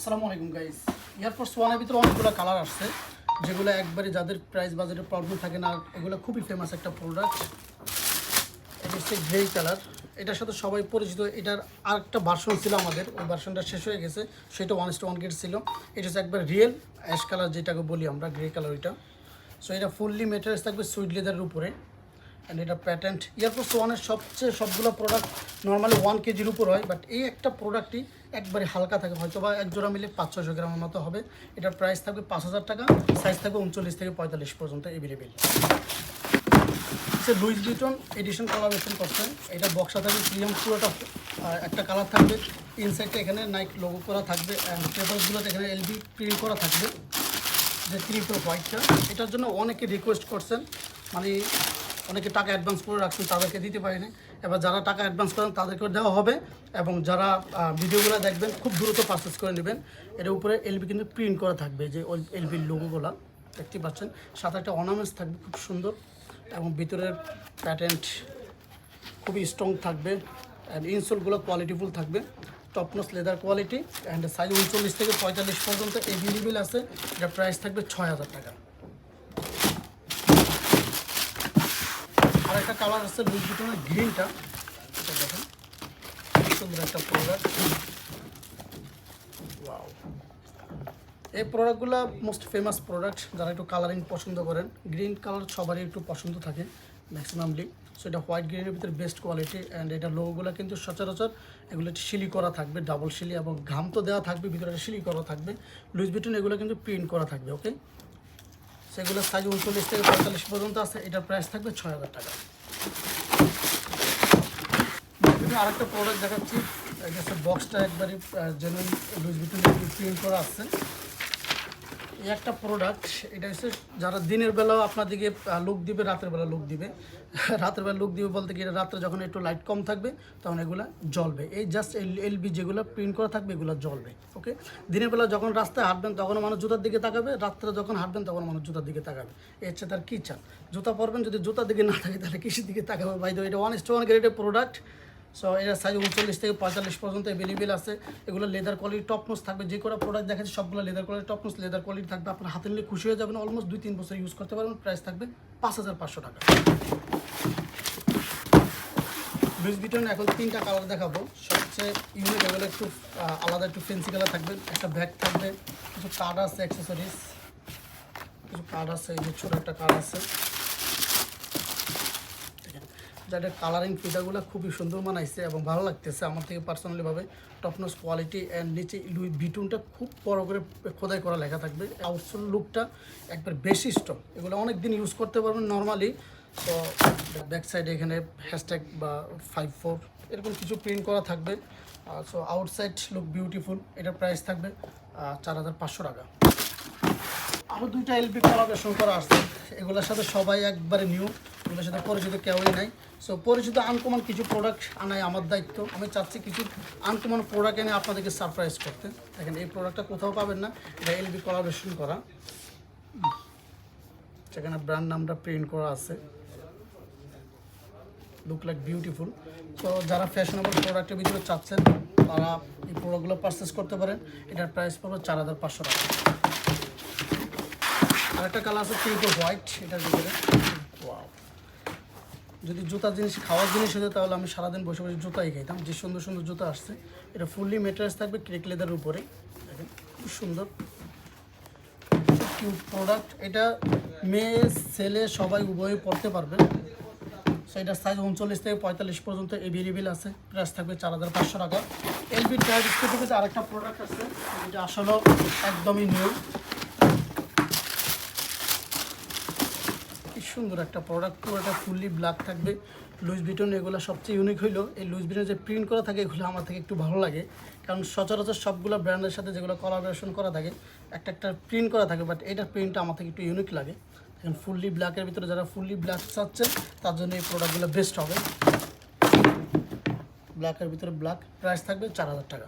আসসালামু আলাইকুম guys air force ওয়ানের ভিতরে অনেকগুলো কালার আসছে, যেগুলো একবারে যাদের প্রাইস বাজেটের প্রবলেম থাকে না, এগুলো খুবই ফেমাস একটা প্রোডাক্ট এটা হচ্ছে গ্রে কালার এটার সাথে সবাই পরিচিত, এটার আরেকটা ভার্সন ছিল আমাদের, ওই ভার্সনটা শেষ হয়ে গেছে, সেটা ওয়ান স্টো ওয়ান গেট ছিল। এটা হচ্ছে একবার রিয়েল অ্যাশ কালার যেটাকে বলি আমরা গ্রে কালার ওইটা। সো এটা ফুললি মেটেরিয়ালস থাকবে সুইট লেদারের উপরে। অ্যান্ড এটা প্যাটেন্ট এয়ারফোর্স ওয়ানের সবচেয়ে সবগুলো প্রোডাক্ট নর্মালি ওয়ান কেজির উপর হয় বাট এই একটা প্রোডাক্টই একবারে হালকা থাকে হয়তো বা এক জোড়া মিলে পাঁচ ছশো গ্রামের মতো হবে। এটার প্রাইস থাকবে পাঁচ হাজার টাকা সাইজ থাকবে উনচল্লিশ থেকে পঁয়তাল্লিশ পর্যন্ত এভেলেবেল সে লুইস বিটন এডিশন কালারেশন করছে। এটা বক্সা থাকবে প্রিমিয়াম পুরোটা একটা কালার থাকবে। ইনসাইডটা এখানে নাইক লোগো করা থাকবে অ্যান্ড পেপারসগুলোতে এখানে এলবি প্রিন্ট করা থাকবে। যে ত্রিপল হোয়াইটটা এটার জন্য অনেকে রিকোয়েস্ট করছেন মানে অনেকে টাকা অ্যাডভান্স করে রাখছেন, তাদেরকে দিতে পারিনি। এবার যারা টাকা অ্যাডভান্স করেন তাদেরকে দেওয়া হবে এবং যারা ভিডিওগুলো দেখবেন, খুব দ্রুত পারচেস করে নেবেন। এর উপরে এলবি কিন্তু প্রিন্ট করা থাকবে যে এলবির লোগোগুলো দেখতে পাচ্ছেন। সাথে একটা অর্নামেন্টস থাকবে, খুব সুন্দর। এবং ভিতরের প্যাটেন্ট খুবই স্ট্রং থাকবে অ্যান্ড ইনসোলগুলো কোয়ালিটিফুল থাকবে। Top notch leather quality and size উনচল্লিশ থেকে পঁয়তাল্লিশ পর্যন্ত এভেলেবেল আছে। এটা প্রাইস থাকবে ছয় হাজার টাকা। একটা কালার আছে লুই বুটনের গ্রিনটা এটা দেখেন সুন্দর একটা প্রোডাক্ট এই প্রোডাক্টগুলো মোস্ট ফেমাস প্রোডাক্ট যারা একটু কালারিং পছন্দ করেন গ্রিন কালার সবারই একটু পছন্দ থাকে ম্যাক্সিমামলি সো এটা হোয়াইট গ্রিনের ভিতরে বেস্ট কোয়ালিটি অ্যান্ড এটা লোগোগুলো কিন্তু সচরাচর এগুলো শিলি করা থাকবে ডাবল শিলি এবং ঘাম তো দেওয়া থাকবে, ভিতরে শিলি করা থাকবে। লুইস বিটুন এগুলো কিন্তু প্রিন্ট করা থাকবে ওকে সেগুলো সাইজ উনচল্লিশ থেকে পঁয়তাল্লিশ পর্যন্ত আছে, এটার প্রাইস থাকবে ছয় হাজার টাকা। আরেকটা প্রোডাক্ট দেখাচ্ছি। বক্সটা একবারই জেনুইন লুজ ভিতরে প্রিন্ট করা এই একটা প্রোডাক্ট এটা হচ্ছে যারা দিনের বেলাও আপনাদেরকে লুক দিবে, রাতের বেলা লুক দিবে। রাতের বেলা লুক দিবে বলতে কি রাত্রে যখন একটু লাইট কম থাকবে, তখন এগুলো জ্বলবে। এই জাস্ট এল এলবি যেগুলো প্রিন্ট করা থাকবে, এগুলো জ্বলবে ওকে দিনের বেলা যখন রাস্তায় হাঁটবেন তখন মানুষ জুতার দিকে তাকাবে, রাত্রে যখন হাঁটবেন তখন মানুষ জুতার দিকে তাকাবে। এর তার কী চান জুতা পরবেন, যদি জুতার দিকে না থাকে, তাহলে কিসের দিকে তাকাবে? তো এটা ওয়ান স্টো ওয়ান গ্রেডের প্রোডাক্ট সো এর সাইজ উনচল্লিশ থেকে পঁয়তাল্লিশ পর্যন্ত অ্যাভেলেবেল আছে। এগুলো লেদার কোয়ালিটি টপনোস থাকবে। যে কোনো প্রোডাক্ট দেখাচ্ছি সবগুলো leather quality top notch leather quality থাকবে। আপনার হাতে নিলে খুশি হয়ে যাবেন। অলমোস্ট দুই তিন বছর ইউজ করতে পারবেন। প্রাইস থাকবে পাঁচ হাজার পাঁচশো টাকা। লুইস বিটন এখন তিনটা কালার দেখাবো। সবচেয়ে ইউনিক এগুলো একটু আলাদা, একটু ফেন্সি কালার থাকবে। একটা ব্যাগ থাকবে। কিছু কার্ড আছে অ্যাক্সেসরিজ কিছু কার্ড আছে, এই যে ছোটো একটা কার্ড আছে। যাদের কালারিং ফিতাগুলো খুবই সুন্দর মানাইছে এবং ভালো লাগতেছে, আমার থেকে পার্সোনালিভাবে টপনস কোয়ালিটি অ্যান্ড নিচে লুই বিটুনটা খুব বড় করে খোদাই করা লেখা থাকবে। আউটসোল লুকটা একবার বেশি স্ট্রং এগুলো অনেক দিন ইউজ করতে পারবেন নর্মালি তো ব্যাক সাইডে এখানে হ্যাশট্যাগ বা ফাইভ ফোর এরকম কিছু প্রিন্ট করা থাকবে। সো আউটসাইড লুক বিউটিফুল এটার প্রাইস থাকবে চার হাজার পাঁচশো টাকা। আরও দুইটা এলপি কোলাবরেশন করা আসছে এগুলোর সাথে সবাই একবারে নিউ এগুলোর সাথে পরিচিত কেউই নাই। সো পরিচিত আনকমন কিছু প্রোডাক্ট আনাই আমার দায়িত্ব। আমি চাচ্ছি কিছু আনকমন প্রোডাক্ট এনে আপনাদেরকে সারপ্রাইজ করতে। দেখেন, এই প্রোডাক্টটা কোথাও পাবেন না। এটা এলবি কোলাবরেশন করা। সেখানে ব্র্যান্ড নামটা প্রিন্ট করা আছে। লুক লাইক বিউটিফুল তো যারা ফ্যাশনেবল প্রোডাক্টের ভিতরে চাচ্ছেন, তারা এই প্রোডাক্টগুলো পারচেস করতে পারেন। এটার প্রাইস পড়বে চার হাজার পাঁচশো টাকা। আরেকটা কালার আছে ট্রিপল হোয়াইট এটার ভিতরে. যদি জুতার জিনিস, খাওয়ার জিনিস হতো, তাহলে আমি সারাদিন বসে বসে জুতাই খাইতাম। যে সুন্দর সুন্দর জুতা আসছে, এটা ফুললি মেটেরিয়ালস থাকবে ক্রেক লেদার উপরে দেখেন, খুব সুন্দর। কিউট প্রোডাক্ট এটা মেয়ে, ছেলে, সবাই উভয়ে পড়তে পারবে। সেটার সাইজ উনচল্লিশ থেকে পঁয়তাল্লিশ পর্যন্ত এভেলেবেল আছে। প্রাইস থাকবে চার হাজার পাঁচশো টাকা। এলবি থেকে আরেকটা প্রোডাক্ট আছে এটা আসলে একদমই নিউ সুন্দর একটা প্রোডাক্ট পুরোটা ফুললি ব্ল্যাক থাকবে। লুইস বিটন এগুলো সবচেয়ে ইউনিক হইল। এই লুইস বিটন যে প্রিন্ট করা থাকে, এগুলো আমার থেকে একটু ভালো লাগে। কারণ সচরাচর সবগুলো ব্র্যান্ডের সাথে যেগুলো কলাবোরেশন করা থাকে, একটা একটা প্রিন্ট করা থাকে বাট এটার প্রিন্টটা আমার থেকে একটু ইউনিক লাগে। এখন ফুললি ব্ল্যাকের ভিতরে যারা ফুললি ব্ল্যাক চাচ্ছে তার জন্য এই প্রোডাক্টগুলো বেস্ট হবে। ব্ল্যাকের ভিতরে ব্ল্যাক প্রাইস থাকবে চার হাজার টাকা।